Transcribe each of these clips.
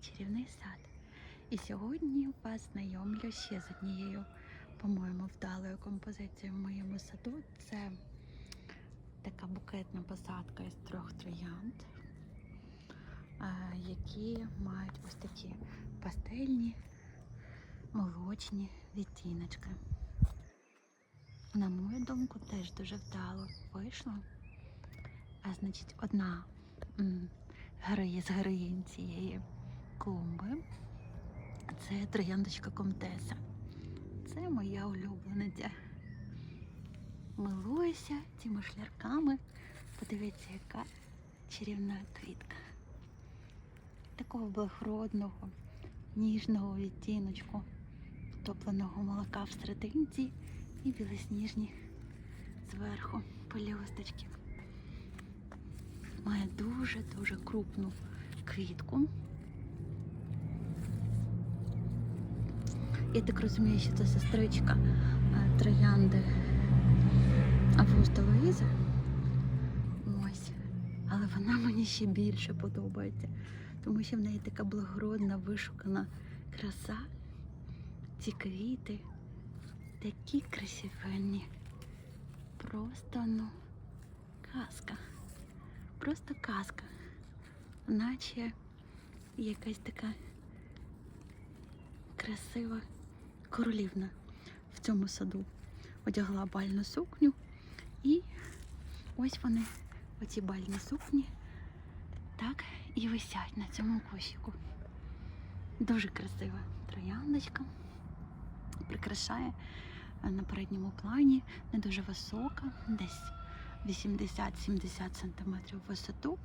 чарівний сад. І сьогодні вас знайомлю ще з однією, по-моєму, вдалою композицією в моєму саду. Це така букетна посадка із трьох троянд, е, які мають ось такі пастельні, молочні відтіночки. На мою думку, теж дуже вдало вийшло. А значить, одна м, з героїнь цієї клумби це трояндочка Комтеса. Це моя улюблениця. Милуюся цими шлярками. Подивіться, яка чарівна квітка. Такого благородного, ніжного відтіночку, топленого молока в серединці і білосніжні зверху пелюсточки має дуже-дуже крупну квітку. Я так розумію, що це сестричка е, троянди Августа Луїза. Ось. Але вона мені ще більше подобається, тому що в неї така благородна, вишукана краса. Ці квіти такі красивенні. Просто ну казка просто казка, наче якась така красива королівна в цьому саду одягла бальну сукню, і ось вони, оці бальні сукні, так і висять на цьому кошику. Дуже красива трояндочка, прикрашає на передньому плані, не дуже висока, десь 80-70 см висоту,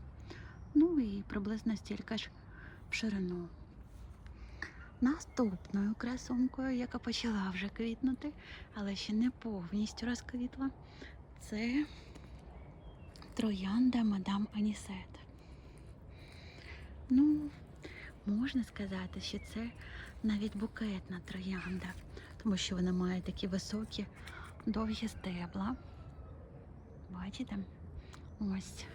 ну і приблизно стільки ж в ширину. Наступною красункою, яка почала вже квітнути, але ще не повністю розквітла, це троянда мадам Анісет. Ну, можна сказати, що це навіть букетна троянда, тому що вона має такі високі довгі стебла. Бачите? Ось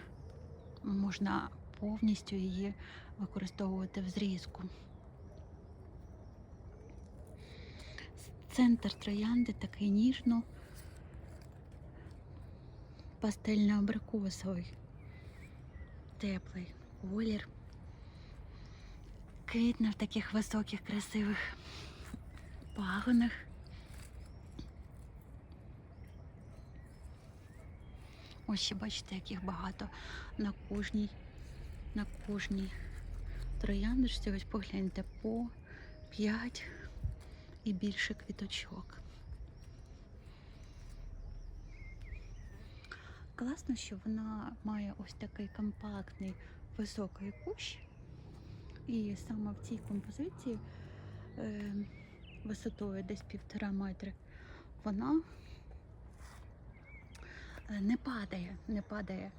можна повністю її використовувати в зрізку. Центр троянди такий ніжно пастельно-абрикосовий, теплий колір. Квітне в таких високих, красивих пагонах. Ось ще бачите, яких багато на кожній, на кожній трояндочці. Ось погляньте по 5 і більше квіточок. Класно, що вона має ось такий компактний високий кущ. І саме в цій композиції е, висотою десь півтора метри вона Е, не падає, не падає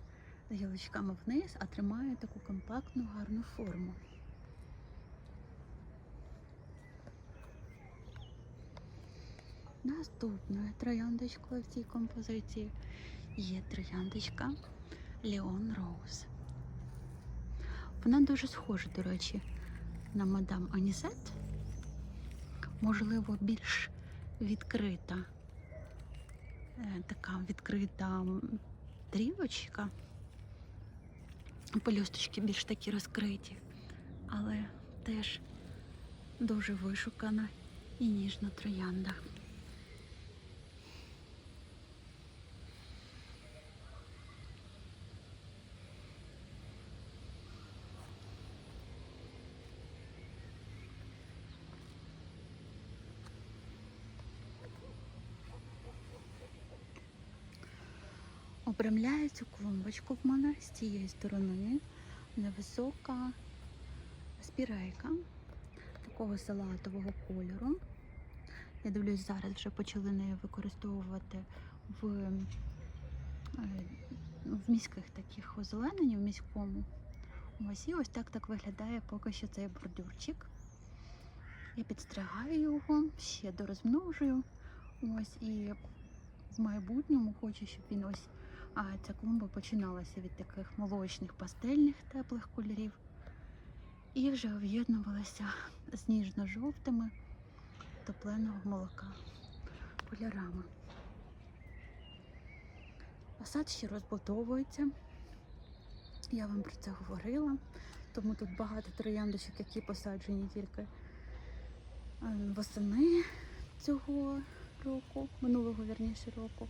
гілочками вниз, а тримає таку компактну гарну форму. Наступною трояндочкою в цій композиції є трояндочка Леон Роуз. Вона дуже схожа, до речі, на мадам Анісет. Можливо, більш відкрита Е, така відкрита трілочка. Пелюсточки більш такі розкриті, але теж дуже вишукана і ніжна троянда. Обрамляє цю клумбочку в мене з цієї сторони невисока спірейка такого салатового кольору. Я дивлюсь, зараз вже почали нею використовувати в е, в міських таких озеленень, в міському. Ось і ось так так виглядає поки що цей бордюрчик. Я підстригаю його, ще дорозмножую. Ось і в майбутньому хочу, щоб він ось А ця клумба починалася від таких молочних пастельних теплих кольорів і вже об'єднувалася з ніжно-жовтими топленого молока кольорами. Сад ще розбудовується. Я вам про це говорила, тому тут багато трояндочок, які посаджені тільки е, восени цього року, минулого вірніше року.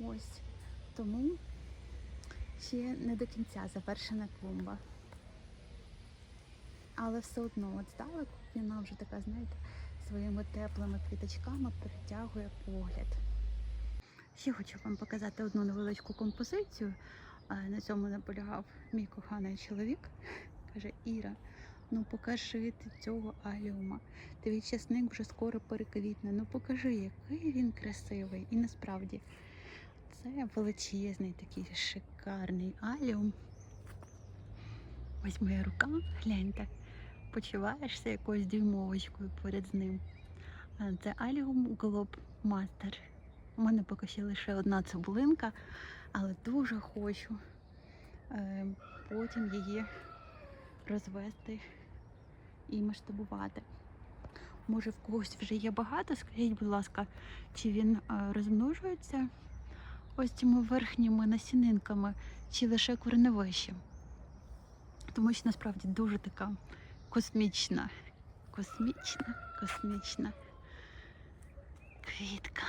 Ось тому ще не до кінця завершена клумба. Але все одно, от здалеку вона вже така, знаєте, своїми теплими квіточками притягує погляд. Ще хочу вам показати одну невеличку композицію. На цьому наполягав мій коханий чоловік. Каже, Іра, ну покажи ти цього аліума. Твій часник вже скоро переквітне. Ну покажи, який він красивий. І насправді це величезний такий шикарний аліум. Ось моя рука, гляньте, почуваєшся якоюсь дюймовочкою поряд з ним. Це аліум Glob Master. У мене поки ще лише одна цибулинка, але дуже хочу е, потім її розвести і масштабувати. Може, в когось вже є багато. Скажіть, будь ласка, чи він е, розмножується ось цими верхніми насінинками, чи лише кореневищем? Тому що насправді дуже така космічна, космічна, космічна квітка,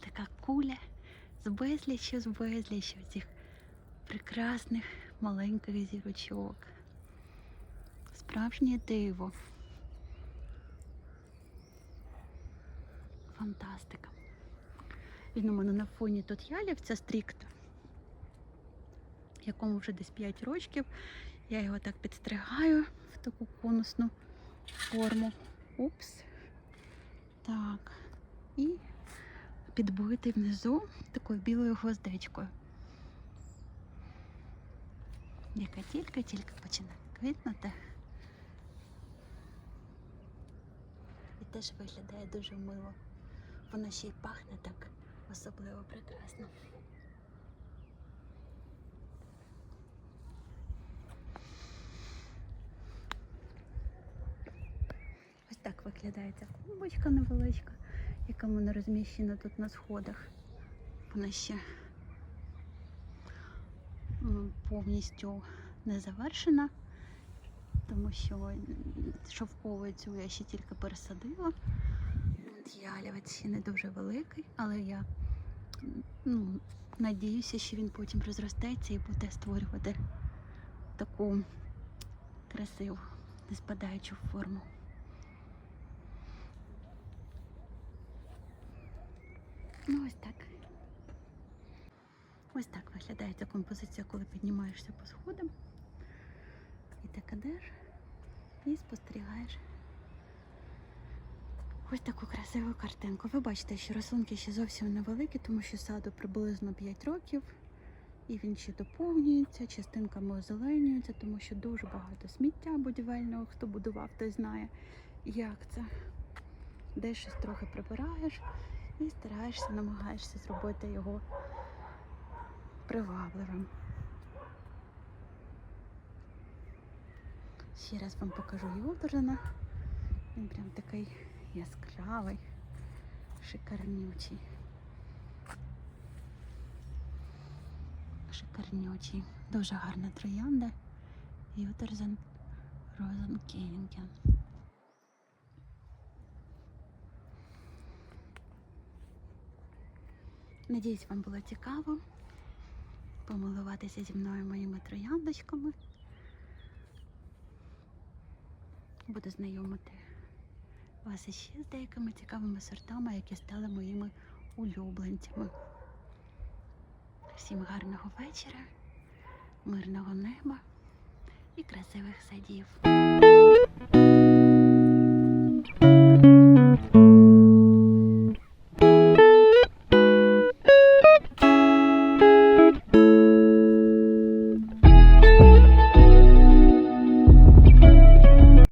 така куля з безліччю, з безліччю цих прекрасних маленьких зірочок. Справжнє диво. Фантастика. Він у мене на фоні тут ялівця стрікта, якому вже десь 5 років. Я його так підстригаю в таку конусну форму. Упс. Так. І підбитий внизу такою білою гвоздечкою, яка тільки-тільки починає квітнути. І теж виглядає дуже мило. Вона ще й пахне так особливо прекрасно. Ось так виглядає ця клумбочка невеличка, яка в мене розміщена тут на сходах. Вона ще повністю не завершена, тому що м, шовкову цю я ще тільки пересадила. Ялівець ще не дуже великий, але я ну, надіюся, що він потім розростеться і буде створювати таку красиву, не спадаючу форму. Ну, ось так. Ось так виглядає ця композиція, коли піднімаєшся по сходам. І ти кадеш і спостерігаєш ось таку красиву картинку. Ви бачите, що рослинки ще зовсім невеликі, тому що саду приблизно 5 років. І він ще доповнюється, частинками озеленюється, тому що дуже багато сміття будівельного. Хто будував, той знає, як це. Десь щось трохи прибираєш і стараєшся, намагаєшся зробити його привабливим. Ще раз вам покажу Йодорина. Він прям такий яскравий, шикарнючий. Шикарнючий. Дуже гарна троянда. Йодерзен Розенкенген. Надіюсь, вам було цікаво помилуватися зі мною моїми трояндочками. Буду знайомити вас іще з деякими цікавими сортами, які стали моїми улюбленцями. Всім гарного вечора, мирного неба і красивих садів.